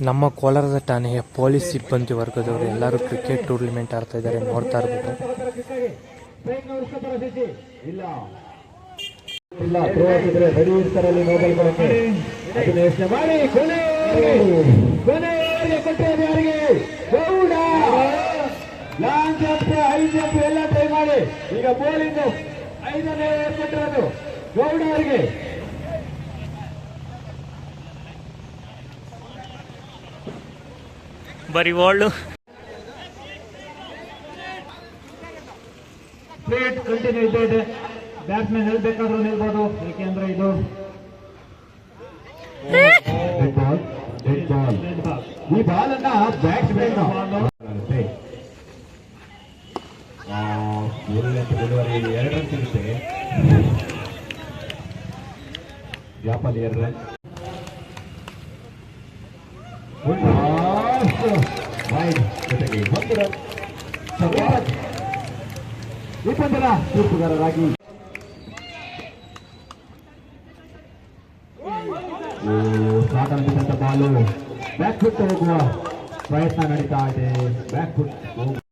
ನಮ್ಮ ಕೋಲಾರದ ಠಾಣೆಯ ಪೊಲೀಸ್ ಸಿಬ್ಬಂದಿ ವರ್ಗದವರು ಎಲ್ಲರೂ ಕ್ರಿಕೆಟ್ ಟೂರ್ನಿಮೆಂಟ್ ಆಡ್ತಾ ಇದ್ದಾರೆ, ನೋಡ್ತಾ ಇರ್ಬೋದು ಈಗ ಬೌಲಿಂಗ್ ಐದನೇ ಕೊಟ್ಟಿರೋದು ಗೌಡ ಅವರಿಗೆ. ಬರೀ ಓಲ್ಡು ಪ್ಲೇಟ್ ಕಂಟಿನ್ಯೂ ಇದ್ದೇ ಇದೆ. ಬ್ಯಾಟ್ಸ್ಮನ್ ನಿಲ್ಬೇಕಾದ್ರೂ ನಿಲ್ಬೋದು. ಯಾಕೆಂದ್ರೆ ಇದು ಈ ಬಾಲ್ ಅನ್ನ ಬ್ಯಾಟ್ಸ್ಮನ್ ಡೆಲಿವರಿ ಎರಡು ರನ್ ಸಿಗುತ್ತೆ. ವ್ಯಾಪಾರ ಎರಡು ರನ್ ಜೊತೆಗೆ ಒಂದು ರನ್ ಸವಾಲ್ ಇಪ್ಪತ್ತರ ತೀರ್ಪುಗಾರರಾಗಿ ಸಾಕಾಗಿದ್ದಂತ ಬಾಲು ಬ್ಯಾಕ್ ಫುಟ್ ಹೋಗುವ ಪ್ರಯತ್ನ ನಡೀತಾ ಇದೆ ಬ್ಯಾಕ್ ಫುಟ್